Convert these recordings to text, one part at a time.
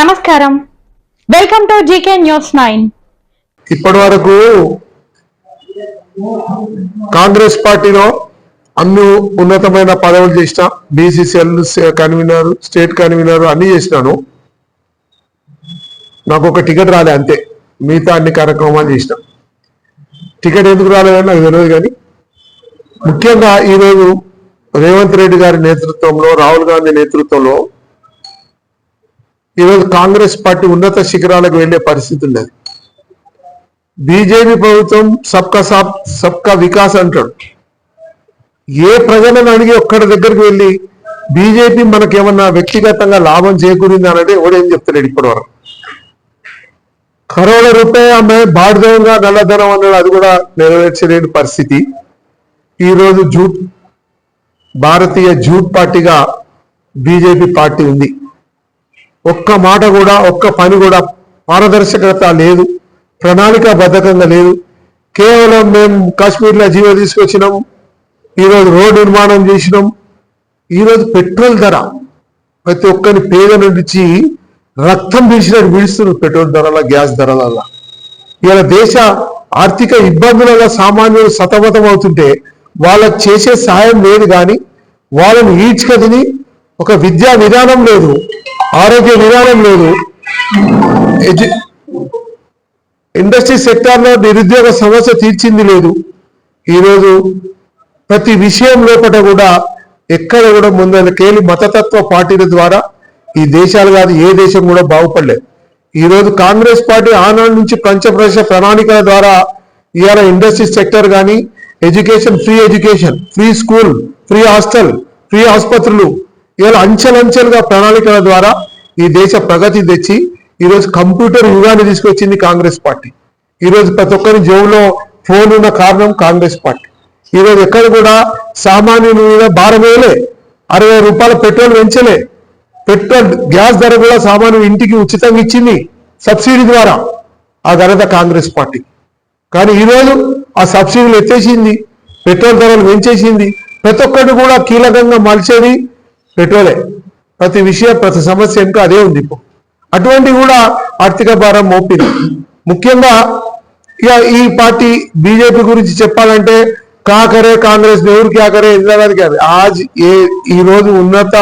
నమస్కారం. Welcome to GK news nine ఇప్పటి వరకు కాంగ్రెస్ పార్టీలో అన్ని ఉన్నతమైన పదవులు చేసిన బీసీసీఎల్ కన్వీనర్ స్టేట్ కన్వీనర్ అన్ని చేసినాను. నాకు ఒక టికెట్ రాలే అంతే. మిగతా అన్ని కార్యక్రమాలు చేసిన. టికెట్ ఎందుకు రాలేదని నాకు తెలియదు కానీ ముఖ్యంగా ఈరోజు రేవంత్ రెడ్డి గారి నేతృత్వంలో రాహుల్ గాంధీ నేతృత్వంలో ఈరోజు కాంగ్రెస్ పార్టీ ఉన్నత శిఖరాలకు వెళ్ళే పరిస్థితి ఉండేది. బీజేపీ ప్రభుత్వం సబ్కా సాబ్ సబ్కా వికాస్ అంటాడు. ఏ ప్రజలను అడిగి ఒక్కడి దగ్గరికి వెళ్ళి బీజేపీ మనకేమన్నా వ్యక్తిగతంగా లాభం చేకూరింది అనేది ఎవడేం చెప్తలేడు ఇప్పటివరకు. కరోడ రూపాయ ఆమె బాడుదనంగా నల్లధనం అన్నాడు. అది కూడా నెరవేర్చలేని పరిస్థితి. ఈరోజు జూట్ భారతీయ జూట్ పార్టీగా బీజేపీ పార్టీ ఉంది. ఒక్క మాట కూడా ఒక్క పని కూడా పారదర్శకత లేదు ప్రణాళికాబద్ధకంగా లేదు. కేవలం మేము కాశ్మీర్లో జీవో తీసుకొచ్చినాం ఈరోజు రోడ్డు నిర్మాణం చేసినాం. ఈరోజు పెట్రోల్ ధర ప్రతి ఒక్కరి పేద నుంచి రక్తం పీల్చినట్టు పీలుస్తున్నారు పెట్రోల్ ధరల గ్యాస్ ధరల ఇలా దేశ ఆర్థిక ఇబ్బందులలో సామాన్యులు సతమతం అవుతుంటే వాళ్ళకి చేసే సాయం లేదు కానీ వాళ్ళని ఈడ్చుకదిని ఒక విద్యా విధానం లేదు ఆరోగ్య విధానం లేదు. ఎడ్యు- ఇండస్ట్రీ సెక్టార్లో నిరుద్యోగ సమస్య తీర్చింది లేదు. ఈరోజు ప్రతి విషయం లోపల కూడా ఎక్కడ కూడా ముందరికేలి మతతత్వ పార్టీల ద్వారా ఈ దేశాలు కాదు ఏ దేశం కూడా బాగుపడలేదు ఈరోజు కాంగ్రెస్ పార్టీ ఆనాడు నుంచి పంచప్రదేశ ప్రణాళికల ద్వారా ఇవాళ ఇండస్ట్రీ సెక్టర్ కానీ education free education free school free hostel free ఆసుపత్రులు ఇలా అంచెలంచెలుగా ప్రణాళికల ద్వారా ఈ దేశ ప్రగతి తెచ్చి ఈరోజు కంప్యూటర్ యుగాన్ని తీసుకొచ్చింది కాంగ్రెస్ పార్టీ. ఈరోజు ప్రతి ఒక్కరి జోబులో ఫోన్ ఉన్న కారణం కాంగ్రెస్ పార్టీ. ఈరోజు ఎక్కడ కూడా సామాన్యుల మీద భారం వేయలే. అరవై రూపాయల పెట్రోల్ పెంచలే. పెట్రోల్ గ్యాస్ ధర కూడా సామాన్యుడు ఇంటికి ఉచితంగా ఇచ్చింది సబ్సిడీ ద్వారా ఆ ధరత కాంగ్రెస్ పార్టీ. కానీ ఈరోజు ఆ సబ్సిడీలు ఎత్తేసింది పెట్రోల్ ధరలు పెంచేసింది. ప్రతి ఒక్కటి కూడా కీలకంగా మలిచేది పెట్రోలే. ప్రతి విషయం ప్రతి సమస్య ఇంకా అదే ఉంది ఇప్పుడు. అటువంటి కూడా ఆర్థిక భారం మోపింది ముఖ్యంగా ఇక ఈ పార్టీ బీజేపీ గురించి చెప్పాలంటే కాకరే కాంగ్రెస్ ఎవరు క్యాకరే ఇందిరాగాంధీ కాదు ఆజ్ ఏ ఈ రోజు ఉన్నత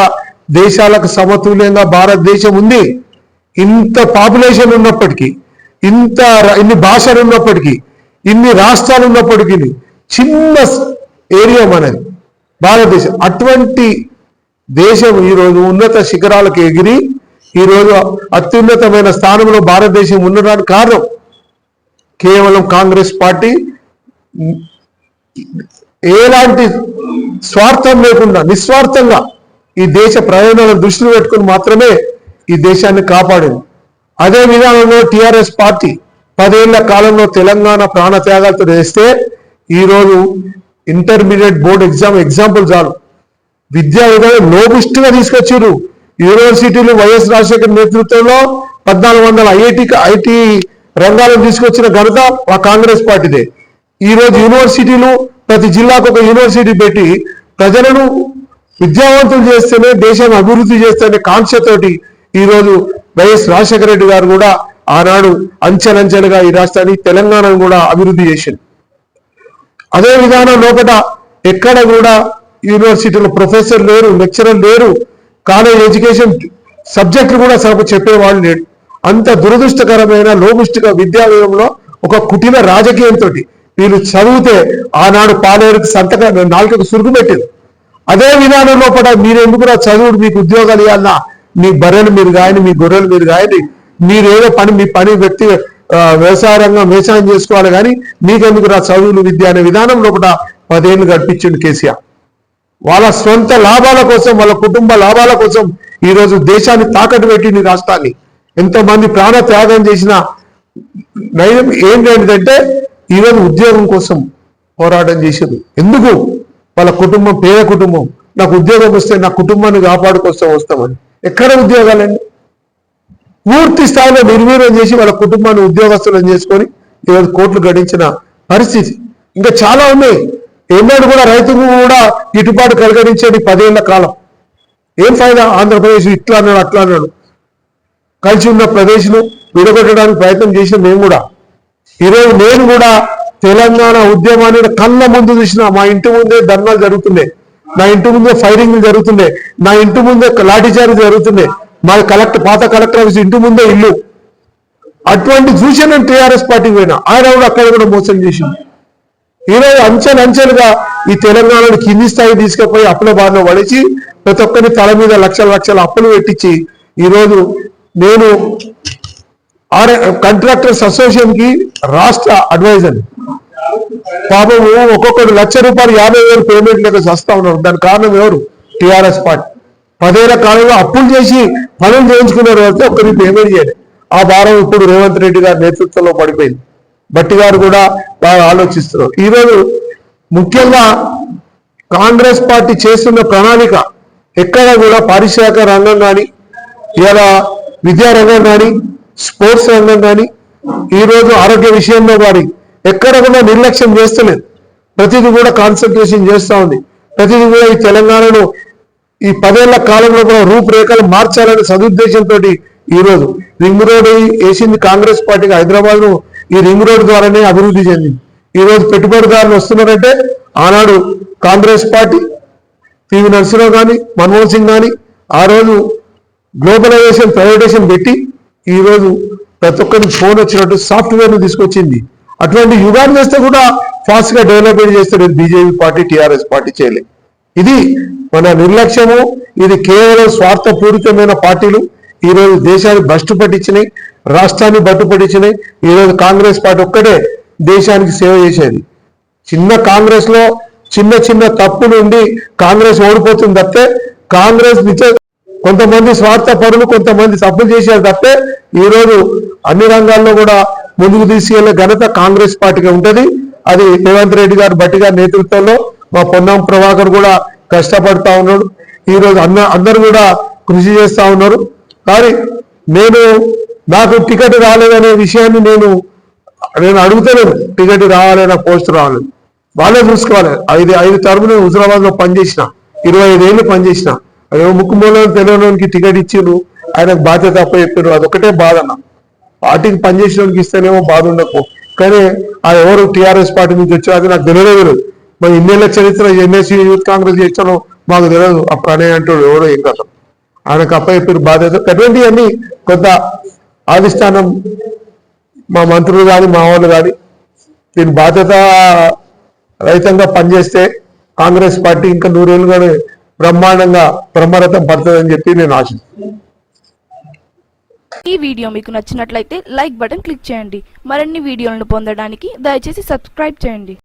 దేశాలకు సమతుల్యంగా భారతదేశం ఉంది. ఇంత పాపులేషన్ ఉన్నప్పటికీ ఇంత ఇన్ని భాషలు ఉన్నప్పటికీ ఇన్ని రాష్ట్రాలు ఉన్నప్పటికీ చిన్న ఏరియా మనది భారతదేశం. అటువంటి దేశం ఈరోజు ఉన్నత శిఖరాలకు ఎగిరి ఈరోజు అత్యున్నతమైన స్థానంలో భారతదేశం ఉండడానికి కారణం కేవలం కాంగ్రెస్ పార్టీ. ఎలాంటి స్వార్థం లేకుండా నిస్వార్థంగా ఈ దేశ ప్రయోజనాలను దృష్టిలో పెట్టుకుని మాత్రమే ఈ దేశాన్ని కాపాడింది. అదే విధానంలో టిఆర్ఎస్ పార్టీ పదేళ్ళ కాలంలో తెలంగాణ ప్రాణత్యాగాలతో చేస్తే ఈరోజు ఇంటర్మీడియట్ బోర్డు ఎగ్జామ్ ఎగ్జాంపుల్ చాలు. విద్యా విధానం లోబిస్టుగా తీసుకొచ్చారు యూనివర్సిటీలు వైఎస్ రాజశేఖర్ నేతృత్వంలో పద్నాలుగు వందల ఐఐటి ఐటీ రంగాలను తీసుకొచ్చిన ఘనత ఆ కాంగ్రెస్ పార్టీదే. ఈ రోజు యూనివర్సిటీలు ప్రతి జిల్లాకు ఒక యూనివర్సిటీ పెట్టి ప్రజలను విద్యావంతులు చేస్తేనే దేశాన్ని అభివృద్ధి చేస్తేనే కాంక్షతోటి ఈరోజు వైఎస్ రాజశేఖర రెడ్డి గారు కూడా ఆనాడు అంచెలంచెలుగా ఈ రాష్ట్రాన్ని తెలంగాణను కూడా అభివృద్ధి చేసింది అదే విధానం లోపల ఎక్కడ కూడా యూనివర్సిటీలో ప్రొఫెసర్ లేరు లెక్చరర్ లేరు కాలేజ్ ఎడ్యుకేషన్ సబ్జెక్టులు కూడా సగం చెప్పేవాళ్ళు లేడు అంత దురదృష్టకరమైన లోబిష్టిక విద్యాలయంలో ఒక కుటిల రాజకీయంతో వీళ్ళు చదివితే ఆనాడు పాలేరుకి సంతక నాలుకకు సురుగు పెట్టింది. అదే విధానం లోపల మీరు ఎందుకురా చదువుడు మీకు ఉద్యోగాలు ఇవ్వాలన్నా మీ బర్రెలు మీరు గాయని మీ గొర్రెలు మీరు గాయని మీరు ఏదో పని మీ పని వ్యక్తి వ్యవసాయ రంగం వ్యవసాయం చేసుకోవాలి కానీ మీకెందుకు రా చదువులు విద్య అనే విధానం లోపల పదేళ్ళు గడిపించిండు కేసీఆర్. వాళ్ళ సొంత లాభాల కోసం వాళ్ళ కుటుంబ లాభాల కోసం ఈరోజు దేశాన్ని తాకట్టు పెట్టింది రాష్ట్రాన్ని. ఎంతమంది ప్రాణ త్యాగం చేసిన నయం ఏంటంటే ఈరోజు ఉద్యోగం కోసం పోరాటం చేసేది ఎందుకు? వాళ్ళ కుటుంబం పేద కుటుంబం. నాకు ఉద్యోగం వస్తే నా కుటుంబాన్ని కాపాడుకొస్తా వస్తామని. ఎక్కడ ఉద్యోగాలండి? పూర్తి స్థాయిలో నిర్వీర్యం చేసి వాళ్ళ కుటుంబాన్ని ఉద్యోగస్తులను చేసుకొని ఈరోజు కోట్లు గడించిన పరిస్థితి. ఇంకా చాలా ఉన్నాయి. ఏనాడు కూడా రైతుకు కూడా గిట్టుబాటు కలిగించేది పదేళ్ళ కాలం. ఏం ఫైదా ఆంధ్రప్రదేశ్ ఇట్లా అన్నాడు అట్లా అన్నాడు. కలిసి ఉన్న ప్రదేశం విడగొట్టడానికి ప్రయత్నం చేసిన మేము కూడా. ఈరోజు నేను కూడా తెలంగాణ ఉద్యమాన్ని కళ్ళ ముందు చూసిన మా ఇంటి ముందే ధర్నాలు జరుగుతున్నాయి. నా ఇంటి ముందే ఫైరింగ్ జరుగుతున్నాయి. నా ఇంటి ముందే లాఠీచార్జ్ జరుగుతున్నాయి. మా కలెక్టర్ పాత కలెక్టర్ ఆఫీస్ ఇంటి ముందే ఇల్లు. అటువంటి చూసి నేను టీఆర్ఎస్ పార్టీకి పోయినా. ఆయన కూడా అక్కడ కూడా మోసం చేసింది ఈరోజు అంచెలు అంచెలుగా ఈ తెలంగాణను కింది స్థాయి తీసుకుపోయి అప్పుల బారిన పడిచి ప్రతి ఒక్కరి తల మీద లక్షల లక్షల అప్పులు పెట్టించి ఈరోజు నేను ఆర్ కాంట్రాక్టర్స్ అసోసియేషన్కి రాష్ట్ర అడ్వైజర్. పాపం ఒక్కొక్కరు లక్ష రూపాయలు యాభై వేలు పేమెంట్ లెక్క చేస్తా ఉన్నారు. దాని కారణం ఎవరు? TRS party. పదేళ్ళ కాలంలో అప్పులు చేసి పనులు చేయించుకున్నారు అయితే ఒక్కరికి పేమెంట్ చేయాలి. ఆ భారం ఇప్పుడు రేవంత్ రెడ్డి గారి నేతృత్వంలో పడిపోయింది. బట్టి గారు కూడా బాగా ఆలోచిస్తున్నారు. ఈరోజు ముఖ్యంగా కాంగ్రెస్ పార్టీ చేస్తున్న ప్రణాళిక ఎక్కడ కూడా పారిశ్రామిక రంగం కానీ ఇలా విద్యా రంగం కానీ స్పోర్ట్స్ రంగం కానీ ఈరోజు ఆరోగ్య విషయంలో కానీ ఎక్కడ కూడా నిర్లక్ష్యం చేస్తలేదు. ప్రతిదీ కూడా కాన్సన్ట్రేషన్ చేస్తూ ఉంది. ప్రతిదీ కూడా ఈ తెలంగాణను ఈ పదేళ్ళ కాలంలో కూడా రూపురేఖలు మార్చాలనే సదుద్దేశంతో ఈ రోజు రింగ్ రోడ్ వేసింది కాంగ్రెస్ పార్టీకి హైదరాబాద్ను ఈ రింగ్ రోడ్ ద్వారానే అభివృద్ధి చెందింది. ఈ రోజు పెట్టుబడిదారులు వస్తున్నారంటే ఆనాడు కాంగ్రెస్ పార్టీ పివి నరసింహరావు కానీ మన్మోహన్ సింగ్ కానీ ఆ రోజు గ్లోబలైజేషన్ ప్రైవేటేషన్ పెట్టి ఈ రోజు ప్రతి ఒక్కరికి ఫోన్ వచ్చినట్టు సాఫ్ట్వేర్ను తీసుకొచ్చింది. అటువంటి యుగాన్ని చేస్తే కూడా ఫాస్ట్గా డెవలప్మెంట్ చేస్తే బీజేపీ పార్టీ టీఆర్ఎస్ పార్టీ చేయలేదు ఇది మన నిర్లక్ష్యము ఇది కేవలం స్వార్థపూరితమైన పార్టీలు ఈ రోజు దేశాన్ని భ్రష్టు పట్టించినాయి రాష్ట్రాన్ని బట్టు పట్టించినాయి. ఈ రోజు కాంగ్రెస్ పార్టీ ఒక్కటే దేశానికి సేవ చేసేది. చిన్న కాంగ్రెస్లో చిన్న చిన్న తప్పు నుండి కాంగ్రెస్ ఓడిపోతుంది తప్పితే కాంగ్రెస్ నిజ కొంతమంది స్వార్థ పరులు కొంతమంది తప్పులు చేశారు తప్పే ఈ రోజు అన్ని రంగాల్లో కూడా ముందుకు తీసుకెళ్ళే ఘనత కాంగ్రెస్ పార్టీకి ఉంటుంది. అది రేవంత్ రెడ్డి గారు బట్టి గారి నేతృత్వంలో మా పొన్నం ప్రభాకర్ కూడా కష్టపడతా ఉన్నాడు. ఈ రోజు అన్న అందరు కూడా కృషి చేస్తా ఉన్నారు. కానీ నేను నాకు టికెట్ రాలేదనే విషయాన్ని నేను నేను అడుగుతలేను. టికెట్ రావాలి నా పోస్ట్ రావాలి వాళ్ళే చూసుకోవాలి ఐదు ఐదు టర్మ్ నేను హుజరాబాద్లో పనిచేసిన. ఇరవై ఐదేళ్ళు పనిచేసిన. అదే ముక్కు మూలం తెలియడానికి టికెట్ ఇచ్చిండ్రు. ఆయనకు బాధ్యత తప్ప చెప్పారు అదొకటే బాధ అన్న. పార్టీకి పనిచేసిన ఇస్తేనేమో బాధ ఉండకు కానీ ఆ ఎవరు టీఆర్ఎస్ పార్టీ నుంచి వచ్చారు అది నాకు తెలియదే తెలియదు. మరి ఇన్నేళ్ళ చరిత్ర ఎన్ఎస్సీ యూత్ కాంగ్రెస్ చేస్తానో మాకు తెలియదు. ఆ ప్రణయ్ అంటాడు ఎవరో ఏం కథ. ఆయనకు అప్ప చెప్పారు బాధ్యత అటువంటివన్నీ కొంత అధిష్టానం మా మంత్రులు కానీ మా వాళ్ళు కానీ దీని బాధ్యత రహితంగా పనిచేస్తే కాంగ్రెస్ పార్టీ ఇంకా నూరేళ్ళుగానే బ్రహ్మాండంగా బ్రహ్మరథం పడుతుందని చెప్పి నేను ఆశిస్తున్నాను ఈ వీడియో మీకు నచ్చినట్లయితే లైక్ బటన్ క్లిక్ చేయండి. మరిన్ని వీడియోలను పొందడానికి దయచేసి సబ్స్క్రైబ్ చేయండి.